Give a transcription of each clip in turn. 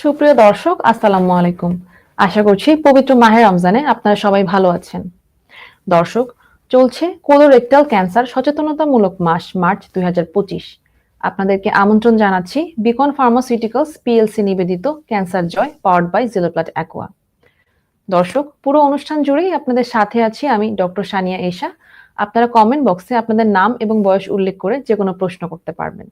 সুপ্রিয় দর্শক, আসসালামু আলাইকুম। আশা করছি পবিত্র মাহে রমজানে আপনারা সবাই ভালো আছেন। দর্শক, চলছে কোলোরেক্টাল ক্যান্সার সচেতনতামূলক মাস, মার্চ দুই আপনাদেরকে আমন্ত্রণ জানাচ্ছি বিকন ফার্মাসিউটিক্যালস পিএলসি নিবেদিত ক্যান্সার জয় পাওয়ার্ড বাই জিলোপ্লাট অ্যাকোয়া দর্শক, পুরো অনুষ্ঠান জুড়েই আপনাদের সাথে আছি আমি ডক্টর সানিয়া এশা। আপনারা কমেন্ট বক্সে আপনাদের নাম এবং বয়স উল্লেখ করে যে কোনো প্রশ্ন করতে পারবেন।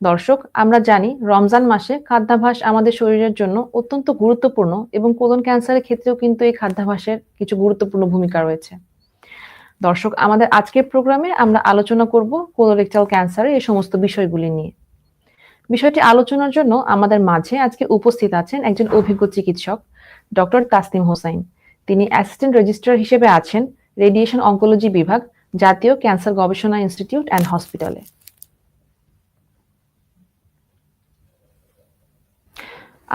দর্শক, আমরা জানি রমজান মাসে খাদ্যাভ্যাস আমাদের শরীরের জন্য অত্যন্ত গুরুত্বপূর্ণ এবং কোলন ক্যান্সারের ক্ষেত্রেও কিন্তু এই খাদ্যাভ্যাসের কিছু গুরুত্বপূর্ণ ভূমিকা রয়েছে। দর্শক, আমাদের আজকের প্রোগ্রামে আমরা আলোচনা করব কোলোরেক্টাল ক্যান্সারের এই সমস্ত বিষয়গুলি নিয়ে। বিষয়টি আলোচনার জন্য আমাদের মাঝে আজকে উপস্থিত আছেন একজন অভিজ্ঞ চিকিৎসক, ডক্টর তাসনিম হোসাইন। তিনি অ্যাসিস্ট্যান্ট রেজিস্ট্রার হিসেবে আছেন রেডিয়েশন অঙ্কোলজি বিভাগ জাতীয় ক্যান্সার গবেষণা ইনস্টিটিউট অ্যান্ড হসপিটালে।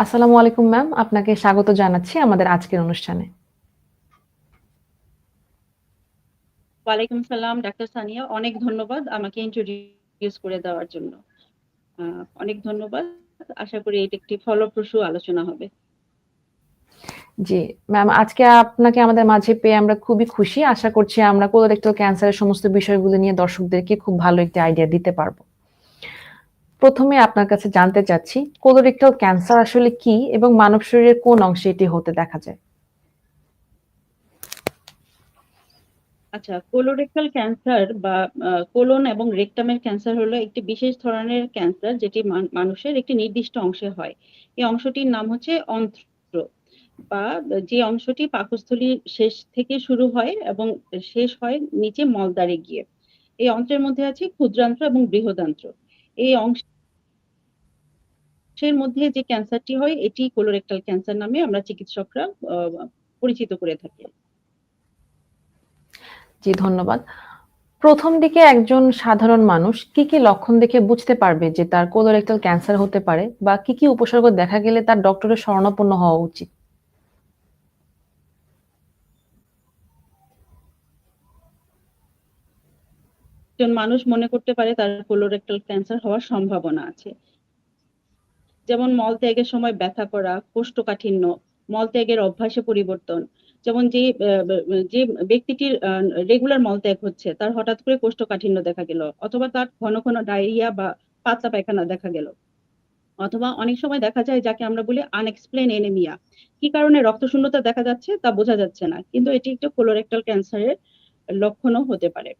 আসসালামু আলাইকুম ম্যাম। আপনাকে স্বাগত জানাচ্ছি আমাদের আজকের অনুষ্ঠানে। ওয়ালাইকুম সালাম ডাক্তার সানিয়া। অনেক ধন্যবাদ আমাকে ইন্ট্রোডিউস করে দেওয়ার জন্য। অনেক ধন্যবাদ। আশা করি এটি একটি ফলপ্রসূ আলোচনা হবে। জি ম্যাম আজকে আপনাকে আমাদের মাঝে পেয়ে আমরা খুবই খুশি। আশা করছি আমরা কোলোরেক্টাল ক্যান্সারের সমস্ত বিষয়গুলো নিয়ে দর্শকদেরকে খুব ভালো একটি আইডিয়া দিতে পারব। প্রথমে আপনার কাছে জানতে চাচ্ছি কোলোরেক্টাল ক্যান্সার আসলে কি এবং মানব শরীরের কোন অংশে এটি হতে দেখা যায়? আচ্ছা কোলোরেক্টাল ক্যান্সার বা কোলন এবং রেকটামের ক্যান্সার হলো একটি বিশেষ ধরনের ক্যান্সার যেটি মান- মানুষের একটি নির্দিষ্ট অংশে হয়। এই অংশটির নাম হচ্ছে অন্ত্র বা যে অংশটি পাকস্থলীর শেষ থেকে শুরু হয় এবং শেষ হয় নিচে মলদ্বারে গিয়ে। এই অন্ত্রের মধ্যে আছে ক্ষুদ্রান্ত্র এবং বৃহদান্ত্র। এই অংশের মধ্যে যে ক্যান্সারটি হয়, এটি কোলোরেক্টাল ক্যান্সার নামে আমরা চিকিৎসকরা পরিচিত করে থাকি। জি, ধন্যবাদ। প্রথম দিকে একজন সাধারণ মানুষ কি কি লক্ষণ দেখে বুঝতে পারবে যে তার কোলোরেক্টাল ক্যান্সার হতে পারে বা কি কি উপসর্গ দেখা গেলে তার ডক্টরের শরণাপন্ন হওয়া উচিত? একজন মানুষ মনে করতে পারে তার কোলোরেক্টাল ক্যান্সার হওয়ার সম্ভাবনা আছে। যেমন মলত্যাগের সময় ব্যথা করা, কোষ্ঠকাঠিন্য মলত্যাগের অভ্যাসে পরিবর্তন, যেমন যে যে ব্যক্তিটির রেগুলার মলত্যাগ হচ্ছে, তার হঠাৎ করে কোষ্ঠকাঠিন্য দেখা গেল, অথবা তার ঘন ঘন ডায়রিয়া বা পাতলা পায়খানা দেখা গেল, অথবা অনেক সময় দেখা যায় যাকে আমরা বলি আনএক্সপ্লেন এনেমিয়া কি কারণে রক্তশূন্যতা দেখা যাচ্ছে তা বোঝা যাচ্ছে না, কিন্তু এটি একটা কোলোরেক্টাল ক্যান্সারের লক্ষণও হতে পারে।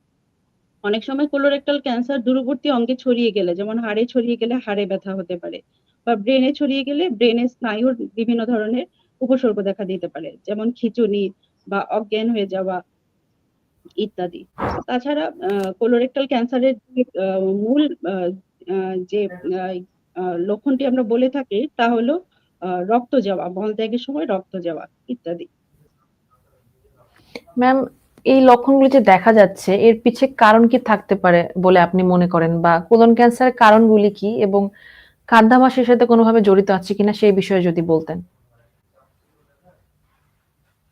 অনেক সময় কোলোরেক্টাল ক্যান্সার দূরবর্তী অঙ্গে ছড়িয়ে গেলে, যেমন হাড়ে ছড়িয়ে গেলে হাড়ে ব্যথা হতে পারে বা ব্রেনে ছড়িয়ে গেলে ব্রেনে স্নায়ুর বিভিন্ন ধরনের উপসর্গ দেখা দিতে পারে, যেমন খিঁচুনি বা অজ্ঞান হয়ে যাওয়া ইত্যাদি। তাছাড়া কোলোরেক্টাল ক্যান্সারের মূল যে লক্ষণটি আমরা বলে থাকি তা হলো রক্ত যাওয়া মলত্যাগের সময় রক্ত যাওয়া ইত্যাদি। ম্যাম এই লক্ষণগুলো যে দেখা যাচ্ছে, এর পিছে কারণ কি থাকতে পারে বলে আপনি মনে করেন? বা কোলন ক্যান্সারের কারণগুলি কি এবং খাদ্যাভ্যাসের সাথে কোনোভাবে জড়িত আছে কিনা সেই বিষয়ে যদি বলতেন।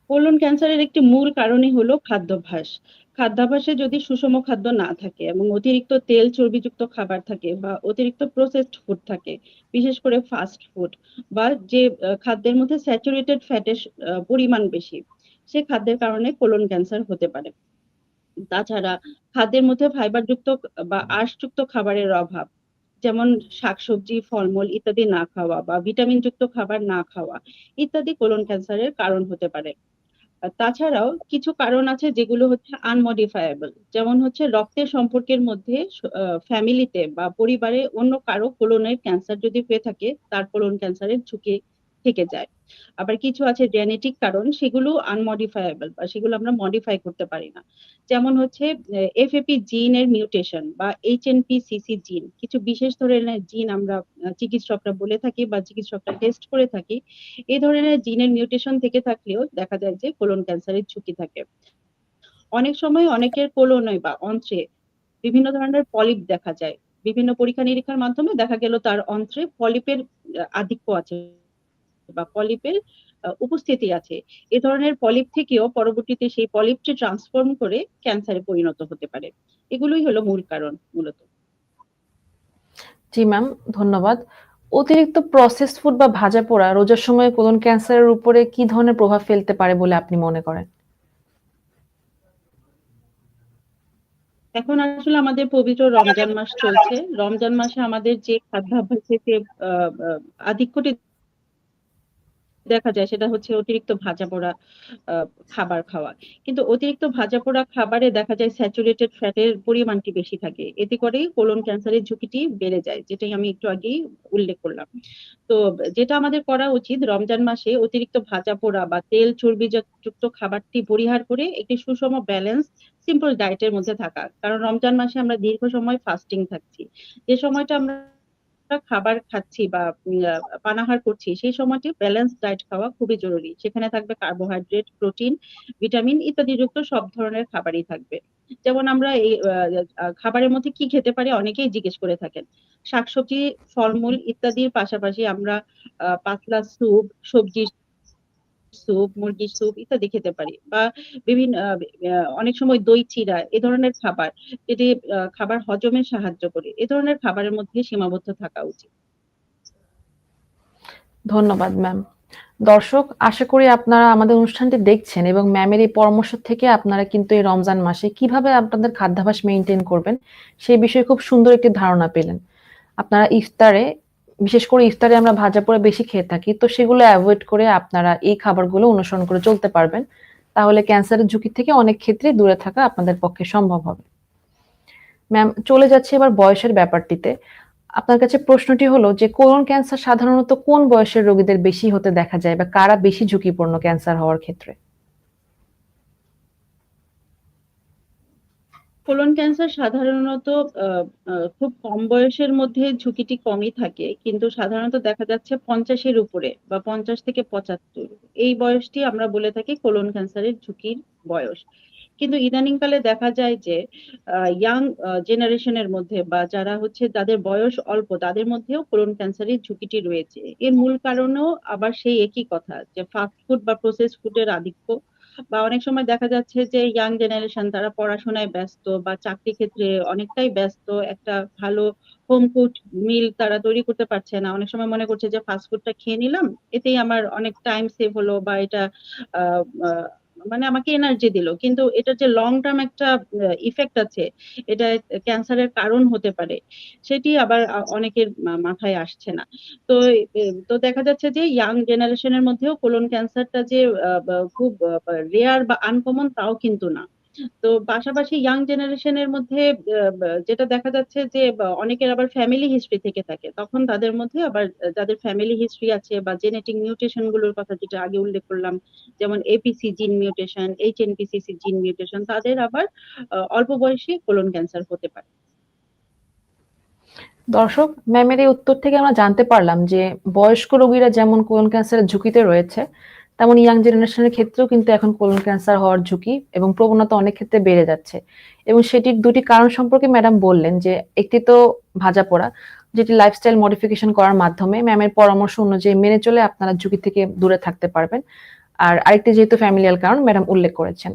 কোলন ক্যান্সারের একটি মূল কারণই হলো খাদ্যাভ্যাস। খাদ্যাভ্যাসে যদি সুষম খাদ্য না থাকে এবং অতিরিক্ত তেল চর্বিযুক্ত খাবার থাকে বা অতিরিক্ত প্রসেসড ফুড থাকে, বিশেষ করে ফাস্ট ফুড বা যে খাদ্যের মধ্যে স্যাচুরেটেড ফ্যাটের পরিমাণ বেশি সে খাদ্যের কারণে কোলন ক্যান্সার হতে পারে। তাছাড়া খাদ্যের মধ্যে ফাইবারযুক্ত বা আঁশযুক্ত খাবারের অভাব, যেমন শাকসবজি, ফলমূল ইত্যাদি না খাওয়া বা ভিটামিন যুক্ত খাবার না খাওয়া ইত্যাদি কোলন ক্যান্সারের কারণ হতে পারে। তাছাড়াও কিছু কারণ আছে যেগুলো হচ্ছে আনমডিফায়েবল যেমন হচ্ছে রক্তের সম্পর্কের মধ্যে ফ্যামিলিতে বা পরিবারে অন্য কারও কোলনের ক্যান্সার যদি হয়ে থাকে, তার কোলন ক্যান্সারের ঝুঁকি থেকে যায়। আবার কিছু আছে জেনেটিক কারণ, সেগুলো আনমডিফায়েবল বা সেগুলো আমরা মডিফাই করতে পারি না। যেমন হচ্ছে এফএপি জিনের মিউটেশন বা এইচএনপিসিসি জিন কিছু বিশেষ ধরনের জিন আমরা চিকিৎসকরা বলে থাকি বা চিকিৎসকরা টেস্ট করে থাকি এই ধরনের জিনের মিউটেশন থেকে থাকলেও দেখা যায় যে কোলন ক্যান্সারের ঝুঁকি থাকে। অনেক সময় অনেকের কোলনে বা অন্ত্রে বিভিন্ন ধরনের পলিপ দেখা যায়। বিভিন্ন পরীক্ষা নিরীক্ষার মাধ্যমে দেখা গেল তার অন্ত্রে পলিপের আধিক্য আছে। বা পলিপের উপস্থিতি আছে এ ধরনের পলিপ থেকেও পরবর্তীতে সেই পলিপটি ট্রান্সফর্ম করে ক্যান্সারে পরিণত হতে পারে এগুলোই হলো মূল কারণ মূলত জি ম্যাম ধন্যবাদ অতিরিক্ত প্রসেসড ফুড বা ভাজা পোড়া রোজার সময় কোলন ক্যান্সারের উপরে কি ধরনের প্রভাব ফেলতে পারে বলে আপনি মনে করেন? এখন আসলে আমাদের পবিত্র রমজান মাস চলছে। রমজান মাসে আমাদের যে খাদ্যাভ্যাসে যে আধিক্যটি দেখা যায়, সেটা হচ্ছে অতিরিক্ত ভাজাপোড়া আ খাবার খাওয়া। কিন্তু অতিরিক্ত ভাজাপোড়া খাবারে দেখা যায় স্যাচুরেটেড ফ্যাট এর পরিমাণটি বেশি থাকে। এতে করেই কোলন ক্যান্সারের ঝুঁকিটি বেড়ে যায়। যেটাই আমি একটু আগেই উল্লেখ করলাম। তো যেটা আমাদের করা উচিত, রমজান মাসে অতিরিক্ত ভাজা পোড়া বা তেল চর্বি যুক্ত খাবারটি পরিহার করে একটি সুষম ব্যালেন্স সিম্পল ডায়েটের মধ্যে থাকা। কারণ রমজান মাসে আমরা দীর্ঘ সময় ফাস্টিং থাকছি। যে সময়টা আমরা খাবার খাচ্ছি বা পানাহার করছি সেই সময়টি ব্যালেন্স ডায়েট খাওয়া খুবই জরুরি। সেখানে থাকবে কার্বোহাইড্রেট, প্রোটিন, ভিটামিন ইত্যাদি যুক্ত সব ধরনের খাবারই থাকবে। যেমন আমরা এই খাবারের মধ্যে কি খেতে পারি অনেকেই জিজ্ঞেস করে থাকেন। শাকসবজি, ফলমূল ইত্যাদির পাশাপাশি আমরা পাতলা স্যুপ, সবজির স্যুপ, মুরগির স্যুপ ইত্যাদি খেতে পারি। বা বিভিন আ আ অনেক সময় দই চিড়া এ ধরনের খাবার এটি খাবার হজমে সাহায্য করে। এ ধরনের খাবারের মধ্যে সীমাবদ্ধ থাকা উচিত। ধন্যবাদ ম্যাম। দর্শক আশা করি আপনারা আমাদের অনুষ্ঠানটি দেখছেন এবং ম্যামের এই পরামর্শ থেকে আপনারা কিন্তু এই রমজান মাসে কীভাবে আপনাদের খাদ্যাভ্যাস মেনটেন করবেন সেই বিষয়ে খুব সুন্দর একটি ধারণা পেলেন। আপনারা ইফতারে বিশেষ করে ইফতারে আমরা ভাজা ভাজাপোড়া বেশি খেয়ে থাকি। তো সেগুলো অ্যাভয়েড করে আপনারা এই খাবারগুলো অনুসরণ করে চলতে পারবেন। তাহলে ক্যান্সারের ঝুঁকি থেকে অনেক ক্ষেত্রে দূরে থাকা আপনাদের পক্ষে সম্ভব হবে। ম্যাম চলে যাচ্ছি এবার বয়সের ব্যাপারটিতে। আপনার কাছে প্রশ্নটি হলো যে কোলন ক্যান্সার সাধারণত কোন বয়সের রোগীদের বেশি হতে দেখা যায় বা কারা বেশি ঝুঁকিপূর্ণ ক্যান্সার হওয়ার ক্ষেত্রে? কোলন ক্যান্সার সাধারণত খুব কম বয়সের মধ্যে ঝুঁকিটি কমই থাকে। কিন্তু সাধারণত দেখা যাচ্ছে ৫০ এর উপরে বা ৫০ থেকে ৭৫ এই বয়সটি আমরা বলে থাকি কোলন ক্যান্সারের ঝুঁকির বয়স। কিন্তু ইদানিংকালে দেখা যায় যে ইয়াং আ জেনারেশন মধ্যে বা যারা হচ্ছে যাদের বয়স অল্প, তাদের মধ্যেও কোলন ক্যান্সারের ঝুঁকিটি রয়েছে। এর মূল কারণও আবার সেই একই কথা, যে ফাস্ট ফুড বা প্রসেস ফুড এর আধিক্য বা অনেক সময় দেখা যাচ্ছে যে ইয়াং জেনারেশন তারা পড়াশোনায় ব্যস্ত বা চাকরি ক্ষেত্রে অনেকটাই ব্যস্ত। একটা ভালো হোম ফুড মিল তারা তৈরি করতে পারছে না। অনেক সময় মনে করছে যে ফাস্ট ফুডটা খেয়ে নিলাম। এতেই আমার অনেক টাইম সেভ হলো বা এটা মানে আমাকে এনার্জি দিল। কিন্তু এটা যে লং টার্ম একটা ইফেক্ট আছে, এটা ক্যান্সারের কারণ হতে পারে। সেটি আবার অনেকের মাথায় আসছে না। তো তো দেখা যাচ্ছে যে ইয়াং জেনারেশনের মধ্যেও কোলন ক্যান্সারটা যে খুব রেয়ার বা আনকমন তাও কিন্তু না। তো পাশাপাশি ইয়াং জেনারেশন এর মধ্যে যেটা দেখা যাচ্ছে যে অনেকের আবার ফ্যামিলি হিস্ট্রি থেকে থাকে। তখন তাদের মধ্যে আবার যাদের ফ্যামিলি হিস্ট্রি আছে বা জেনেটিক মিউটেশনগুলোর কথা যেটা আগে উল্লেখ করলাম। যেমন এপিসি জিন মিউটেশন, এইচএনপিসিসি জিন মিউটেশন তাদের আবার অল্প বয়সী কোলন ক্যান্সার হতে পারে। দর্শক ম্যামের এই উত্তর থেকে আমরা জানতে পারলাম যে বয়স্ক রোগীরা যেমন কোলন ক্যান্সারের ঝুঁকিতে রয়েছে, তেমন ইয়াং জেনারেশনের ক্ষেত্রেও কিন্তু এখন কোলন ক্যান্সার হওয়ার ঝুঁকি এবং প্রবণতা অনেক ক্ষেত্রে বেড়ে যাচ্ছে। এবং সেটির দুটি কারণ সম্পর্কে ম্যাডাম বললেন যে, একটি তো ভাজা ভাজাপোড়া যেটি লাইফস্টাইল মডিফিকেশন করার মাধ্যমে ম্যামের পরামর্শ অনুযায়ী মেনে চলে আপনারা ঝুঁকি থেকে দূরে থাকতে পারবেন। আর আরেকটি যেহেতু ফ্যামিলিয়াল কারণ ম্যাডাম উল্লেখ করেছেন।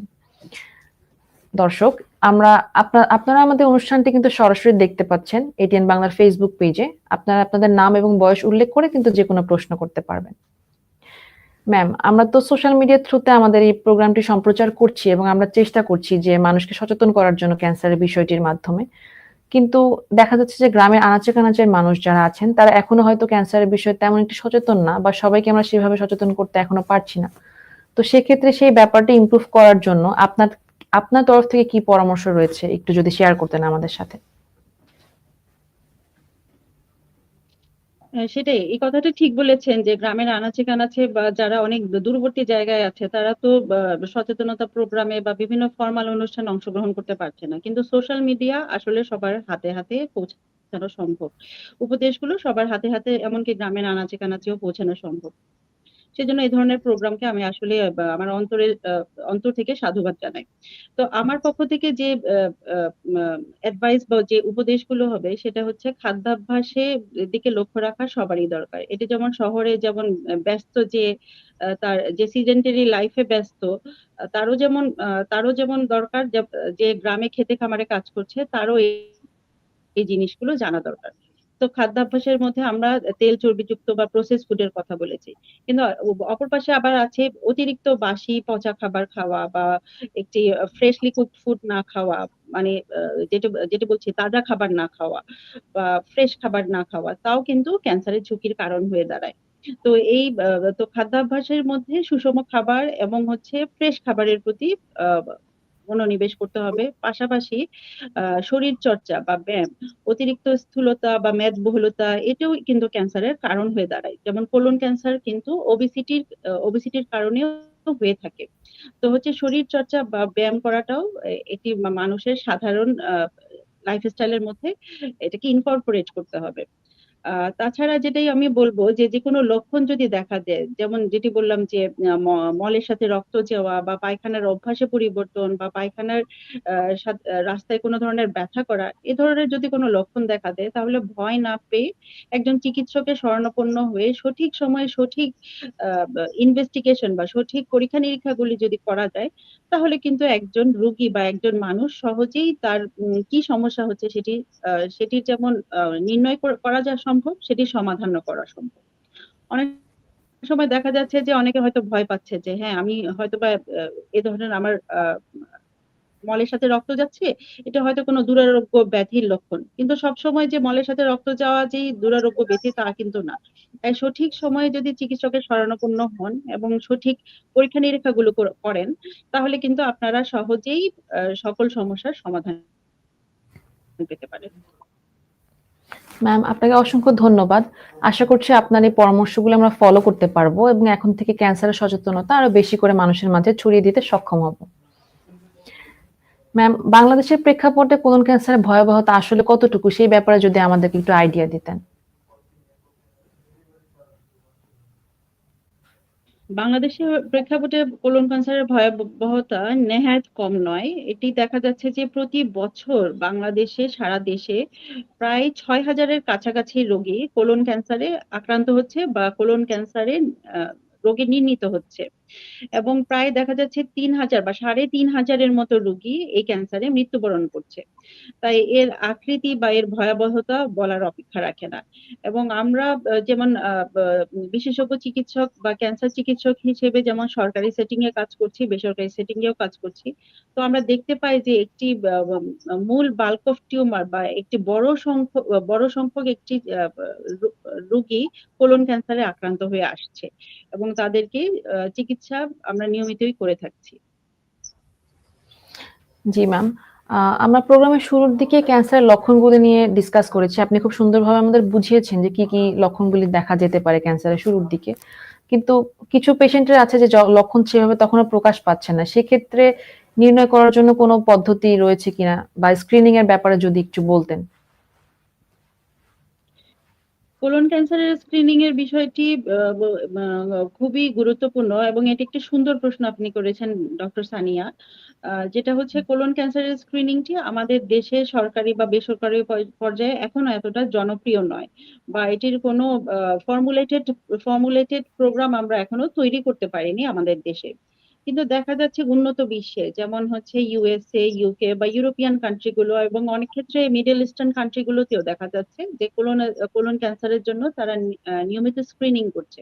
দর্শক, আমরা আপনা, আপনারা আমাদের অনুষ্ঠানটি কিন্তু সরাসরি দেখতে পাচ্ছেন এটিএন বাংলার ফেসবুক পেজে। আপনারা আপনাদের নাম এবং বয়স উল্লেখ করে কিন্তু যেকোনো প্রশ্ন করতে পারবেন। ম্যাম আমরা তো সোশ্যাল মিডিয়ার থ্রুতে আমাদের এই প্রোগ্রামটি সম্প্রচার করছি এবং আমরা চেষ্টা করছি যে মানুষকে সচেতন করার জন্য ক্যান্সারের বিষয়টির মাধ্যমে। কিন্তু দেখা যাচ্ছে যে গ্রামের আনাচে-কানাচের মানুষ যারা আছেন, তারা এখনও হয়তো ক্যান্সারের বিষয়ে তেমন একটি সচেতন না বা সবাইকে আমরা সেভাবে সচেতন করতে এখনও পারছি না। তো সেক্ষেত্রে সেই ব্যাপারটি ইমপ্রুভ করার জন্য আপনার আপনার তরফ থেকে কি পরামর্শ রয়েছে একটু যদি শেয়ার করতেন আমাদের সাথে? সেটাই। এই কথাটা ঠিক বলেছেন যে গ্রামের আনাচে-কানাচে বা যারা অনেক দূরবর্তী জায়গায় আছে তারা তো সচেতনতা প্রোগ্রামে বা বিভিন্ন ফর্মাল অনুষ্ঠানে অংশগ্রহণ করতে পারছে না। কিন্তু সোশ্যাল মিডিয়া আসলে সবার হাতে, হাতে পৌঁছানো সম্ভব। উপদেশগুলো সবার হাতে, হাতে এমনকি গ্রামের আনাচে-কানাচেও পৌঁছানো সম্ভব। সেজন্য এই ধরনের প্রোগ্রামকে আমি আসলে আমার অন্তরের আ অন্তর থেকে সাধুবাদ জানাই। তো আমার পক্ষ থেকে যে এডভাইস বা যে উপদেশগুলো হবে, সেটা হচ্ছে খাদ্যাভ্যাসের দিকে লক্ষ্য রাখা সবারই দরকার। এটি যেমন শহরে যেমন ব্যস্ত যে তার, যে সেডেন্টারি লাইফ ব্যস্ত তারও যেমন তারও যেমন দরকার যে গ্রামে খেতে খামারে কাজ করছে, তারও এই জিনিসগুলো জানা দরকার। তো খাদ্যাভ্যাসের মধ্যে আমরা তেল চর্বিযুক্ত বা প্রসেস ফুডের কথা বলেছি। কিন্তু অপর পাশে আবার আছে অতিরিক্ত বাসি, পচা খাবার খাওয়া বা একটি ফ্রেশলি কুকড ফুড না খাওয়া মানে যেটা যেটা বলছি, তাজা খাবার না খাওয়া বা ফ্রেশ খাবার না খাওয়া, তাও কিন্তু ক্যান্সারের ঝুঁকির কারণ হয়ে দাঁড়ায়। তো এই তো খাদ্যাভ্যাসের মধ্যে সুষম খাবার এবং হচ্ছে ফ্রেশ খাবারের প্রতি আ মনোনিবেশ করতে হবে। পাশাপাশি আ শরীরচর্চা বা ব্যায়াম, অতিরিক্ত স্থূলতা বা মেদবহুলতা এটাও কিন্তু ক্যান্সারের কারণ হয়ে দাঁড়ায়। যেমন কোলন ক্যান্সার কিন্তু ওবিসিটির ওবেসিটির কারণেও হয়ে থাকে। তো হচ্ছে শরীরচর্চা বা ব্যায়াম করাটাও এটি মানুষের সাধারণ আ লাইফস্টাইল এর মধ্যে এটাকে ইনকর্পোরেট করতে হবে। তাছাড়া যেটাই আমি বলব যে, যেকোনো লক্ষণ যদি দেখা দেয়, যেমন যেটি বললাম যে মলের সাথে রক্ত যাওয়া বা পায়খানার অভ্যাসে পরিবর্তন বা পায়খানার রাস্তায় কোনো ধরনের ব্যথা করা, এ ধরনের যদি কোনো লক্ষণ দেখা দেয় তাহলে ভয় না পেয়ে একজন চিকিৎসকের শরণাপন্ন হয়ে সঠিক সময়ে সঠিক ইনভেস্টিগেশন বা সঠিক পরীক্ষা-নিরীক্ষাগুলি যদি করা যায়, তাহলে কিন্তু একজন রোগী বা একজন মানুষ সহজেই তার কি সমস্যা হচ্ছে সেটি আ সেটির যেমন নির্ণয় করা যা সম্ভব, সেটির সমাধানও করা সম্ভব। অনেক সময় দেখা যাচ্ছে যে অনেকে হয়তো ভয় পাচ্ছে যে হ্যাঁ, আমি হয়তোবা আ এ ধরনের আমার মলের সাথে রক্ত যাচ্ছে, এটা হয়তো কোন দুরারোগ্য ব্যাধির লক্ষণ। কিন্তু সবসময় যে মলের সাথে রক্ত যাওয়া যেই দুরারোগ্য ব্যাধি তা কিন্তু না। তাই সঠিক সময়ে যদি চিকিৎসকের শরণাপন্ন হন এবং সঠিক পরীক্ষা-নিরীক্ষাগুলো কর করেন, তাহলে কিন্তু আপনারা সহজেই সকল সমস্যার সমাধান পেতে পারেন। ম্যাম আপনাকে অসংখ্য ধন্যবাদ। আশা করছি আপনার এই পরামর্শগুলো আমরা ফলো করতে পারব এবং এখন থেকে ক্যান্সারের সচেতনতা আরও বেশি করে মানুষের মাঝে ছড়িয়ে দিতে সক্ষম হব। ম্যাম বাংলাদেশের প্রেক্ষাপটে কোন ক্যান্সারের ভয়াবহতা আসলে কতটুকু সেই ব্যাপারে যদি আমাদেরকে একটু আইডিয়া দিতেন। বাংলাদেশের প্রেক্ষাপটে কোলন ক্যান্সারের ভয়াবহতা নেহাত কম নয়। এটি দেখা যাচ্ছে যে প্রতি বছর বাংলাদেশে, সারা দেশে প্রায় ছয় হাজারের কাছাকাছি রোগী কোলন ক্যান্সারে আক্রান্ত হচ্ছে বা কোলন ক্যান্সারে রোগী রোগে নির্ণীত হচ্ছে। এবং প্রায় দেখা যাচ্ছে ৩,০০০ বা সাড়ে তিন হাজারের মতো রোগী এই ক্যান্সারে মৃত্যুবরণ করছে। তাই এর আকৃতি বা এর ভয়াবহতা বলার অপেক্ষা রাখে না। এবং আমরা যেমন বিশেষজ্ঞ চিকিৎসক বা ক্যান্সার চিকিৎসক হিসেবে যেমন সরকারি সেটিং এ কাজ করছি, বেসরকারি সেটিং এও কাজ করছি। তো আমরা দেখতে পাই যে একটি মূল বাল্ক অফ টিউমার বা একটি বড় সংখ্যক বড় সংখ্যক একটি রোগী কোলন ক্যান্সারে আক্রান্ত হয়ে আসছে। এবং তাদেরকে আ চিকিৎসা আমরা নিয়মিতই করে থাকছি। জি ম্যাম। আমরা প্রোগ্রামের শুরুর দিকে ক্যান্সারের লক্ষণগুলি নিয়ে ডিসকাস করেছি। আপনি খুব সুন্দরভাবে আমাদের বুঝিয়েছেন যে কি, কি লক্ষণগুলি দেখা যেতে পারে ক্যান্সারের শুরুর দিকে। কিন্তু কিছু পেশেন্টের আছে যে লক্ষণ সেভাবে তখনও প্রকাশ পাচ্ছে না। সেক্ষেত্রে নির্ণয় করার জন্য কোনো পদ্ধতি রয়েছে কিনা বা স্ক্রিনিং এর ব্যাপারে যদি একটু বলতেন। কোলন ক্যান্সারের স্ক্রিনিং এর বিষয়টি খুবই গুরুত্বপূর্ণ এবং এটি একটি সুন্দর প্রশ্ন আপনি করেছেন ডক্টর সানিয়া। যেটা হচ্ছে কোলন ক্যান্সারের স্ক্রিনিংটি আমাদের দেশে সরকারি বা বেসরকারি পর্যায়ে এখনও এতটা জনপ্রিয় নয়। বা এটির কোনো ফর্মুলেটেড ফর্মুলেটেড প্রোগ্রাম আমরা এখনও তৈরি করতে পারিনি আমাদের দেশে। কিন্তু দেখা যাচ্ছে উন্নত বিশ্বে যেমন হচ্ছে ইউএসএ ইউকে বা ইউরোপিয়ান কান্ট্রি গুলো এবং অনেক ক্ষেত্রে মিডল ইস্টার্ন কান্ট্রি গুলোতেও দেখা যাচ্ছে যে কোলন কোলন ক্যান্সারের জন্য তারা নিয়মিত স্ক্রিনিং করছে।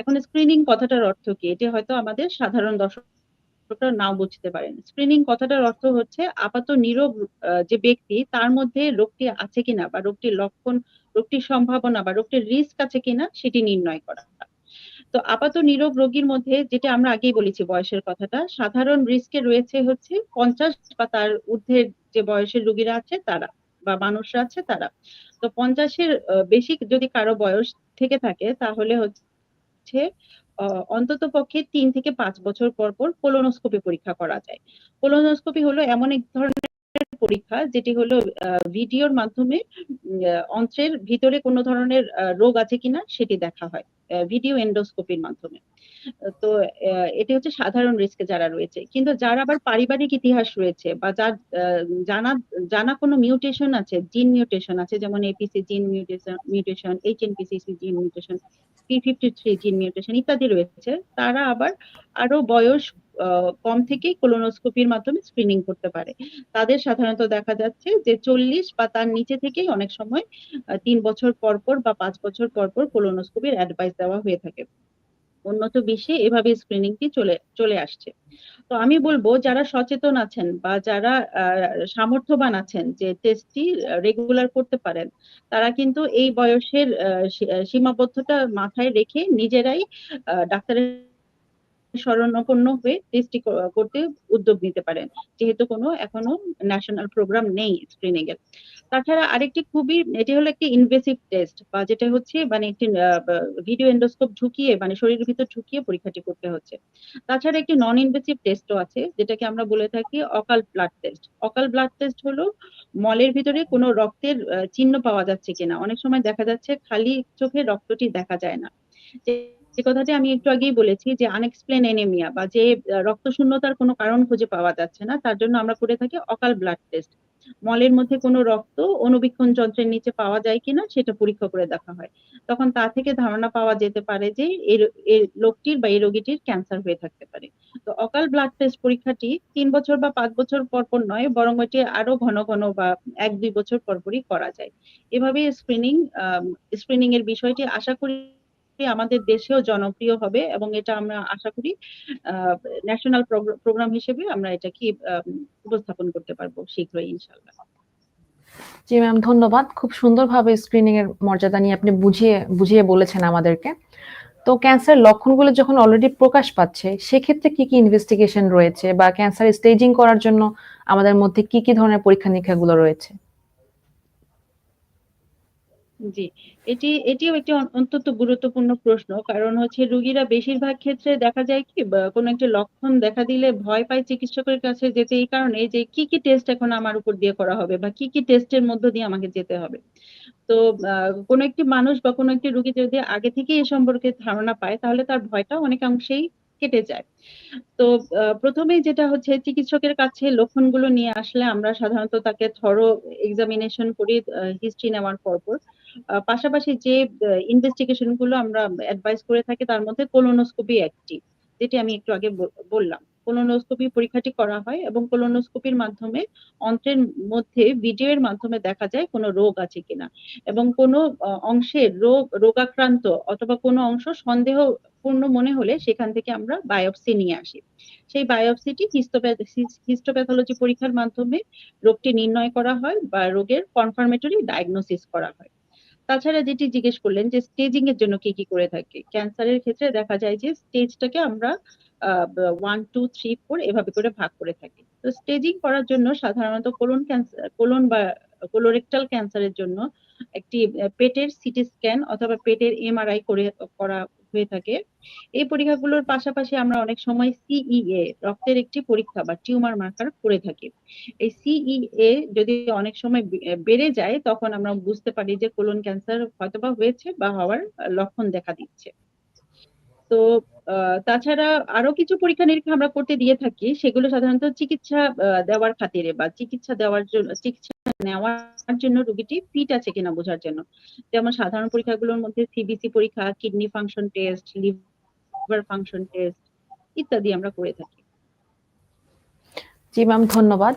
এখন স্ক্রিনিং কথাটার অর্থ কি? এটি হয়তো আমাদের সাধারণ দর্শকরা নাও বুঝতে পারেন। স্ক্রিনিং কথাটার অর্থ হচ্ছে আপাত নীরোগ আ যে ব্যক্তি তার মধ্যে রোগটি আছে কিনা বা রোগটির লক্ষণ, রোগটির সম্ভাবনা বা রোগটির রিস্ক আছে কিনা সেটি নির্ণয় করা। তো আপাত নীরোগ রোগীর মধ্যে যেটা আমরা আগেই বলেছি বয়সের কথাটা, সাধারণ রিস্কে রয়েছে হচ্ছে ৫০ বা তার ঊর্ধ্বের যে বয়সের রোগীরা আছে তারা বা মানুষরা আছে তারা। তো ৫০ এর বেশি যদি কারও বয়স থেকে থাকে তাহলে হচ্ছে অ অন্ততপক্ষে তিন থেকে পাঁচ বছর পর, পর কোলোনোস্কোপি পরীক্ষা করা যায়। কোলোনোস্কোপি হলো এমন এক ধরনের পরীক্ষা যেটি হলো ভিডিওর মাধ্যমে অন্ত্রের ভিতরে কোনো ধরনের রোগ আছে কিনা সেটি দেখা হয়। অ্যা ভিডিও এন্ডোস্কোপির মাধ্যমে। তো এটি হচ্ছে সাধারণ রিস্কে যারা রয়েছে। কিন্তু যার আবার পারিবারিক ইতিহাস রয়েছে বা যার জানা জানা কোন মিউটেশন আছে, জিন মিউটেশন আছে যেমন এপিসি জিন mutation mutation, HNPCC gene mutation P fifty three gene mutation ইত্যাদি রয়েছে তারা আবার আরও বয়স কম থেকেই কোলোনোস্কোপির মাধ্যমে স্ক্রিনিং করতে পারে তাদের সাধারণত দেখা যাচ্ছে যে চল্লিশ বা তার নিচে থেকেই অনেক সময় তিন বছর পর পর বা পাঁচ বছর পর পর কোলোনোস্কোপির অ্যাডভাইস দেওয়া হয়ে থাকে উন্নত বিশ্বে এভাবে স্ক্রিনিংটি চলে চলে আসছে। তো আমি বলব, যারা সচেতন আছেন বা যারা সামর্থ্যবান আছেন যে টেস্টটি রেগুলার করতে পারেন, তারা কিন্তু এই বয়সের সীমাবদ্ধতা মাথায় রেখে নিজেরাই ডাক্তারের শরণাপন্ন হয়ে টেস্টটি করতে উদ্যোগ নিতে পারেন। যেহেতু কোনো এখনও ন্যাশনাল প্রোগ্রাম নেই স্ক্রিনিং এর তাছাড়া আরেকটি খুবই এটি হলো একটি ইনভেসিভ টেস্ট বা যেটা হচ্ছে মানে একটি ভিডিও এন্ডোস্কোপ ঢুকিয়ে মানে শরীরের ভিতর ঢুকিয়ে পরীক্ষাটি করতে হচ্ছে। তাছাড়া একটি নন ইনভেসিভ টেস্টও আছে যেটাকে আমরা বলে থাকি occult blood test occult blood test হলো মলের ভিতরে কোনো রক্তের চিহ্ন পাওয়া যাচ্ছে কিনা। অনেক সময় দেখা যাচ্ছে খালি চোখে রক্তটি দেখা যায় না। যে- কথাটি আমি একটু আগেই বলেছি যে আনএক্সপ্লেন এনিমিয়া বা যে আহ, রক্তশূন্যতার কোনো কারণ খুঁজে পাওয়া যাচ্ছে না তার জন্য আমরা করে থাকি অকাল ব্লাড টেস্ট মলের মধ্যে কোনো রক্ত অনুবীক্ষণ যন্ত্রের নিচে পাওয়া যায় কিনা সেটা পরীক্ষা করে দেখা হয়। তখন তা থেকে ধারণা পাওয়া যেতে পারে যে এই লোকটির বা এই রোগীটির ক্যান্সার হয়ে থাকতে পারে। তো অকাল ব্লাড টেস্ট পরীক্ষাটি তিন বছর বা পাঁচ বছর পর পর নয়, বরং এটি আরও ঘন ঘন বা এক দুই বছর পর পরই করা যায়। এভাবে স্ক্রিনিং স্ক্রিনিং এর বিষয়টি আশা করি আমাদের দেশেও জনপ্রিয় হবে এবং এটা আমরা আশা করি ন্যাশনাল প্রোগ্রাম হিসেবে আমরা এটাকে আহ, উপস্থাপন করতে পারব শীঘ্রই ইনশাল্লাহ জি ম্যাম ধন্যবাদ। খুব সুন্দরভাবে স্ক্রিনিং এর মর্যাদা নিয়ে আপনি বুঝিয়ে বুঝিয়ে বলেছেন আমাদেরকে। তো ক্যান্সার লক্ষণগুলো যখন অলরেডি প্রকাশ পাচ্ছে সেক্ষেত্রে কি কি ইনভেস্টিগেশন রয়েছে বা ক্যান্সার স্টেজিং করার জন্য আমাদের মধ্যে কি কি ধরনের পরীক্ষা নিরীক্ষাগুলো রয়েছে? জি এটি এটিও একটি অত্যন্ত গুরুত্বপূর্ণ প্রশ্ন। কারণ হচ্ছে রুগীরা বেশিরভাগ ক্ষেত্রে দেখা যায় কি কোনো একটা লক্ষণ দেখা দিলে ভয় পায় চিকিৎসকের কাছে যেতে এই কারণে যে কি কি টেস্ট এখন আমার উপর দিয়ে করা হবে বা কি কি টেস্টের মধ্য দিয়ে আমাকে যেতে হবে। তো কোনো একটি মানুষ বা কোনো একটি রুগী যদি আগে থেকে এ সম্পর্কে ধারণা পায় তাহলে তার ভয়টা অনেকাংশেই কেটে যায়। তো প্রথমেই যেটা হচ্ছে চিকিৎসকের কাছে লক্ষণগুলো নিয়ে আসলে আমরা সাধারণত তাকে থরো এক্সামিনেশন করি হিস্ট্রি নেওয়ার পর পর আহ, পাশাপাশি যে ইনভেস্টিগেশনগুলো আমরা অ্যাডভাইস করে থাকি তার মধ্যে কোলোনোস্কোপি একটি যেটি আমি একটু আগে বললাম কোলোনোস্কোপি পরীক্ষাটি করা হয় এবং কোলোনোস্কোপির মাধ্যমে অন্ত্রের মধ্যে ভিডিও এর মাধ্যমে দেখা যায় কোনো রোগ আছে কিনা এবং কোনো অংশের রোগ রোগাক্রান্ত অথবা কোনো অংশ সন্দেহপূর্ণ মনে হলে সেখান থেকে আমরা বায়োপসি নিয়ে আসি সেই বায়োপসিটি হিস্টোপ্যাথোলজি পরীক্ষার মাধ্যমে রোগটি নির্ণয় করা হয় বা রোগের কনফার্মেটরি ডায়াগনোসিস করা হয় তাছাড়া যেটি জিজ্ঞেস করলেন যে স্টেজিং এর জন্য কি কি করে থাকে। ক্যান্সারের ক্ষেত্রে দেখা যায় যে স্টেজটাকে আমরা ওয়ান টু থ্রি ফোর এভাবে করে ভাগ করে থাকি। তো স্টেজিং করার জন্য সাধারণত কোলন ক্যান্সার কোলন বা কোলোরেক্টাল ক্যান্সারের জন্য একটি পেটের সিটি স্ক্যান অথবা পেটের এমআরআই করে করা হয়ে থাকে। এই পরীক্ষাগুলোর পাশাপাশি আমরা অনেক সময় সিইএ রক্তের একটি পরীক্ষা বা টিউমার মার্কার করে থাকি। এই সিইএ যদি অনেক সময় বেড়ে যায়, তখন আমরা বুঝতে পারি যে কোলন ক্যান্সার হয়তোবা হয়েছে বা হওয়ার লক্ষণ দেখা দিচ্ছে। তো তাছাড়া আরও কিছু পরীক্ষা নিরীক্ষা আমরা করতে দিয়ে থাকি, সেগুলো সাধারণত চিকিৎসা দেওয়ার খাতিরে বা চিকিৎসা দেওয়ার জন্য চিকিৎসা নেওয়ার জন্য রোগীটি ফিট আছে কিনা বোঝার জন্য। যেমন সাধারণ পরীক্ষাগুলোর মধ্যে সিবিসি পরীক্ষা kidney function test liver function test ইত্যাদি আমরা করে থাকি। জি ম্যাম ধন্যবাদ।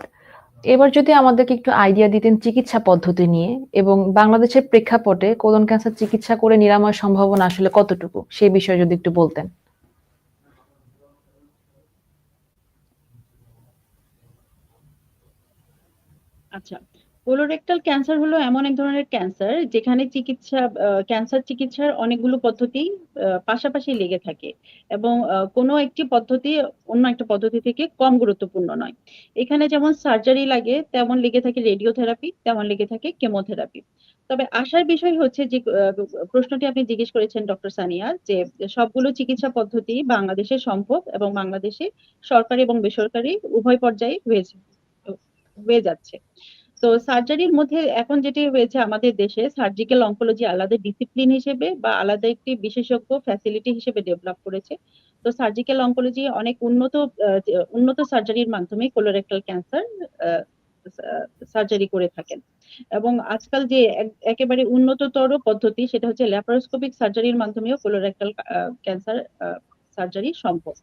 এবার যদি আমাদেরকে একটু আইডিয়া দিতেন চিকিৎসা পদ্ধতি নিয়ে এবং বাংলাদেশের প্রেক্ষাপটে কোলন ক্যান্সার চিকিৎসা করে নিরাময় সম্ভাবনা আসলে কতটুকু? সে বিষয়ে যদি একটু বলতেন। আচ্ছা কোলোরেক্টাল ক্যান্সার হলো এমন এক ধরনের ক্যান্সার যেখানে চিকিৎসা ক্যান্সার চিকিৎসার অনেকগুলো পদ্ধতি পাশাপাশি লেগে থাকে এবং কোনো একটি পদ্ধতি অন্য একটা পদ্ধতি থেকে কম গুরুত্বপূর্ণ নয়। এখানে যেমন সার্জারি লাগে, তেমন লেগে থাকে রেডিওথেরাপি তেমন লেগে থাকে কেমোথেরাপি তবে আসার বিষয় হচ্ছে যে প্রশ্নটি আপনি জিজ্ঞেস করেছেন ডক্টর সানিয়া যে, সবগুলো চিকিৎসা পদ্ধতি বাংলাদেশে সম্ভব এবং বাংলাদেশে সরকারি এবং বেসরকারি উভয় পর্যায়ে হয়েছে, হয়ে যাচ্ছে। তো সার্জারির মধ্যে এখন যেটি হয়েছে আমাদের দেশে সার্জিক্যাল অঙ্কোলজি আলাদা ডিসিপ্লিন হিসেবে বা আলাদা একটি বিশেষজ্ঞ ফ্যাসিলিটি হিসেবে ডেভেলপ করেছে। তো সার্জিক্যাল অঙ্কোলজি অনেক উন্নত উন্নত সার্জারির মাধ্যমে কোলোরেক্টাল ক্যান্সার সার্জারি করে থাকেন। এবং আজকাল যে একেবারে উন্নততর পদ্ধতি সেটা হচ্ছে ল্যাপারোস্কোপিক সার্জারির মাধ্যমেও কোলোরেক্টাল ক্যান্সার সার্জারি সম্ভব।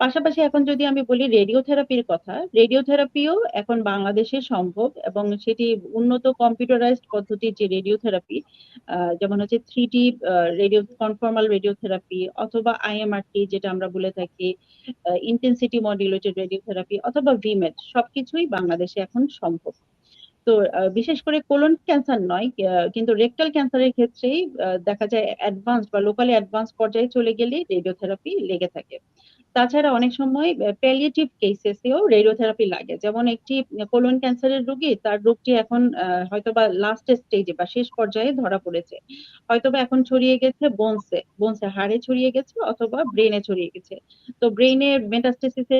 পাশাপাশি এখন যদি আমি বলি রেডিওথেরাপির কথা রেডিওথেরাপিও এখন বাংলাদেশে সম্ভব এবং সেটি উন্নত কম্পিউটারাইজড পদ্ধতির যে রেডিওথেরাপি যেমন হচ্ছে three D radio conformal radiotherapy অথবা আইএমআরটি যেটা আমরা বলে থাকি ইন্টেন্সিটি মডিউলেটেড রেডিওথেরাপি অথবা ভিমেট সবকিছুই বাংলাদেশে এখন সম্ভব। তো বিশেষ করে কোলন ক্যান্সার নয় কিন্তু রেকটাল ক্যান্সারের ক্ষেত্রেই দেখা যায় অ্যাডভান্স বা লোকালি অ্যাডভান্স পর্যায়ে চলে গেলে রেডিওথেরাপি লেগে থাকে। তাছাড়া অনেক সময় প্যালিয়েটিভ কেসেসেও রেডিওথেরাপি লাগে। যেমন একটি কোলন ক্যান্সারের রোগী, তার রোগটি এখন হয়তোবা লাস্ট স্টেজে বা শেষ পর্যায়ে ধরা পড়েছে। হয়তোবা এখন ছড়িয়ে গেছে বোনসে বোনসে হাড়ে ছড়িয়ে গেছে অথবা ব্রেনে ছড়িয়ে গেছে। তো ব্রেনে মেটাস্টেসিসে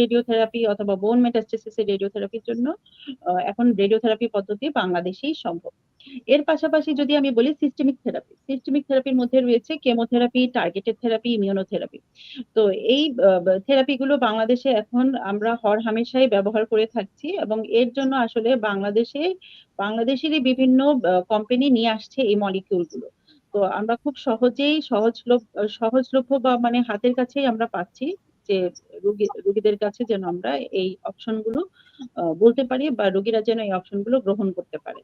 রেডিওথেরাপি অথবা বোন মেটাস্টেসিসের রেডিওথেরাপির জন্য এখন রেডিওথেরাপি পদ্ধতি বাংলাদেশেই সম্ভব। এর পাশাপাশি যদি আমি বলি সিস্টেমিক থেরাপি সিস্টেমিক থেরাপির মধ্যে রয়েছে কেমোথেরাপি টার্গেটেড থেরাপি ইমিউনোথেরাপি তো এই থেরাপি গুলো বাংলাদেশে এখন আমরা হর হামেশাই ব্যবহার করে থাকছি এবং এর জন্য আসলে বাংলাদেশে, বাংলাদেশেরই বিভিন্ন কোম্পানি নিয়ে আসছে এই মলিকিউলগুলো। তো আমরা খুব সহজেই সহজলভ্য সহজলভ্য বা মানে হাতের কাছেই আমরা পাচ্ছি। যে রোগী রোগীদের কাছে যেন আমরা এই অপশনগুলো আহ, বলতে পারি বা রোগীরা যেন এই অপশনগুলো গ্রহণ করতে পারে।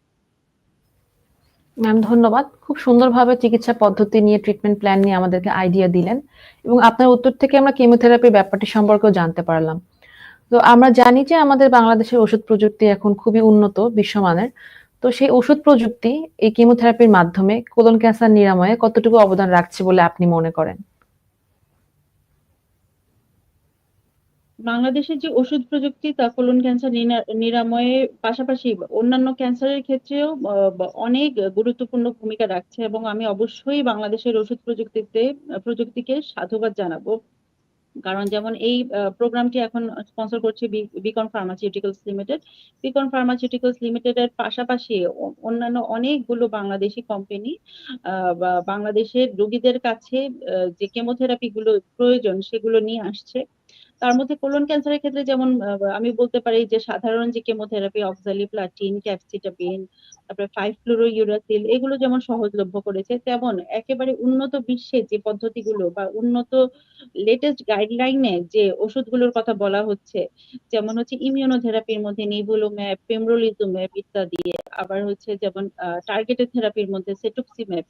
ম্যাম ধন্যবাদ। খুব সুন্দরভাবে চিকিৎসা পদ্ধতি নিয়ে ট্রিটমেন্ট প্ল্যান নিয়ে আমাদেরকে আইডিয়া দিলেন এবং আপনার উত্তর থেকে আমরা কেমোথেরাপির ব্যাপারটি সম্পর্কেও জানতে পারলাম। তো আমরা জানি যে আমাদের বাংলাদেশের ওষুধ প্রযুক্তি এখন খুবই উন্নত বিশ্বমানের। তো সেই ওষুধ প্রযুক্তি এই কেমোথেরাপির মাধ্যমে কোলন ক্যান্সার নিরাময়ে কতটুকু অবদান রাখছে বলে আপনি মনে করেন? বাংলাদেশের যে ওষুধ প্রযুক্তি, তা কোলন ক্যান্সার নিরাময়ে পাশাপাশি অন্যান্য ক্যান্সারের ক্ষেত্রেও অনেক গুরুত্বপূর্ণ ভূমিকা রাখছে এবং আমি অবশ্যই বাংলাদেশের ওষুধ প্রযুক্তিতে, প্রযুক্তিকে সাধুবাদ জানাব। কারণ যেমন এই প্রোগ্রামটি এখন স্পন্সর করছে Beacon Pharmaceuticals Limited. Beacon Pharmaceuticals Limited এর পাশাপাশি অন্যান্য অনেকগুলো বাংলাদেশি কোম্পানি বাংলাদেশের রোগীদের কাছে যে কেমোথেরাপি গুলো প্রয়োজন সেগুলো নিয়ে আসছে। তার মধ্যে কোলন ক্যান্সারের ক্ষেত্রে যেমন আমি বলতে পারি যে সাধারণ যে কেমোথেরাপি অক্সালিপ্লাটিন ক্যাপসিটাপিন তারপরে ফাইভ ফ্লুরো ইউরাসিল এগুলো যেমন সহজলভ্য করেছে, তেমন একেবারে উন্নত বিশ্বে যে পদ্ধতিগুলো বা উন্নত লেটেস্ট গাইডলাইনে যে ওষুধগুলোর কথা বলা হচ্ছে, যেমন হচ্ছে ইমিউনোথেরাপির মধ্যে নিভুলোম্যাপ পেমরোলিজুম্যাপ ইত্যাদি, আবার হচ্ছে যেমন টার্গেটেড থেরাপির মধ্যে সেটুক্সিম্যাপ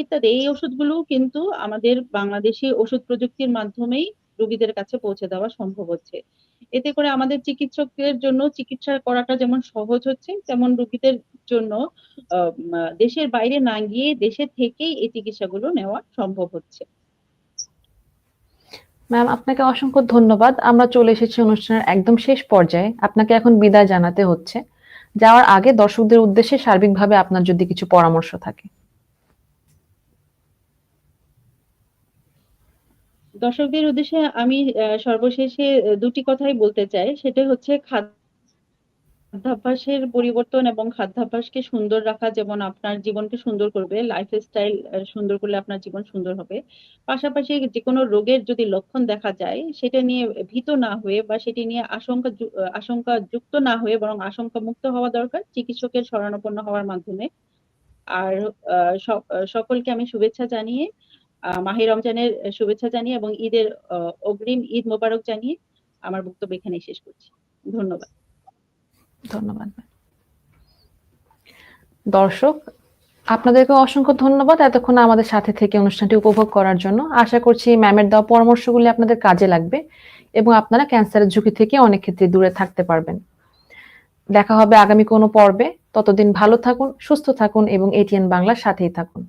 ইত্যাদি, এই ওষুধগুলো কিন্তু আমাদের বাংলাদেশি ওষুধ প্রযুক্তির মাধ্যমেই রোগীদের কাছে পৌঁছে দেওয়া সম্ভব হচ্ছে। এতে করে আমাদের চিকিৎসকের জন্য চিকিৎসা করাটা যেমন সহজ হচ্ছে, তেমন রোগীদের জন্য দেশের বাইরে না গিয়ে দেশে থেকেই এই চিকিৎসাগুলো নেওয়া সম্ভব হচ্ছে। ম্যাম আপনাকে অসংখ্য ধন্যবাদ। আমরা চলে এসেছি অনুষ্ঠানের একদম শেষ পর্যায়ে। আপনাকে এখন বিদায় জানাতে হচ্ছে। যাওয়ার আগে দর্শকদের উদ্দেশ্যে সার্বিকভাবে আপনার যদি কিছু পরামর্শ থাকে। দর্শকদের উদ্দেশ্যে আমি সর্বশেষে দুটি কথাই বলতে চাই। সেটা হচ্ছে খাদ্যাভ্যাসের পরিবর্তন এবং খাদ্যাভ্যাসকে সুন্দর রাখা যেমন আপনার জীবনকে সুন্দর করবে লাইফ স্টাইল সুন্দর করলে আপনার জীবন সুন্দর হবে। পাশাপাশি যে কোনো রোগের যদি লক্ষণ দেখা যায়, সেটা নিয়ে ভীত না হয়ে বা সেটি নিয়ে আশঙ্কা আশঙ্কা যুক্ত না হয়ে বরং আশঙ্কা মুক্ত হওয়া দরকার চিকিৎসকের শরণাপন্ন হওয়ার মাধ্যমে। আর সকলকে আমি শুভেচ্ছা জানিয়ে মাহে রমজানের শুভেচ্ছা জানিয়ে এবং ঈদের অগ্রিম ঈদ মোবারক জানিয়ে আমার বক্তব্য এখানেই শেষ করছি। ধন্যবাদ। ধন্যবাদ। দর্শক আপনাদেরকে অসংখ্য ধন্যবাদ এতক্ষণ আমাদের সাথে থেকে অনুষ্ঠানটি উপভোগ করার জন্য। আশা করছি ম্যামের দেওয়া পরামর্শগুলি আপনাদের কাজে লাগবে এবং আপনারা ক্যান্সারের ঝুঁকি থেকে অনেক ক্ষেত্রে দূরে থাকতে পারবেন। দেখা হবে আগামী কোনো পর্বে। ততদিন ভালো থাকুন, সুস্থ থাকুন এবং এটিএন বাংলার সাথেই থাকুন।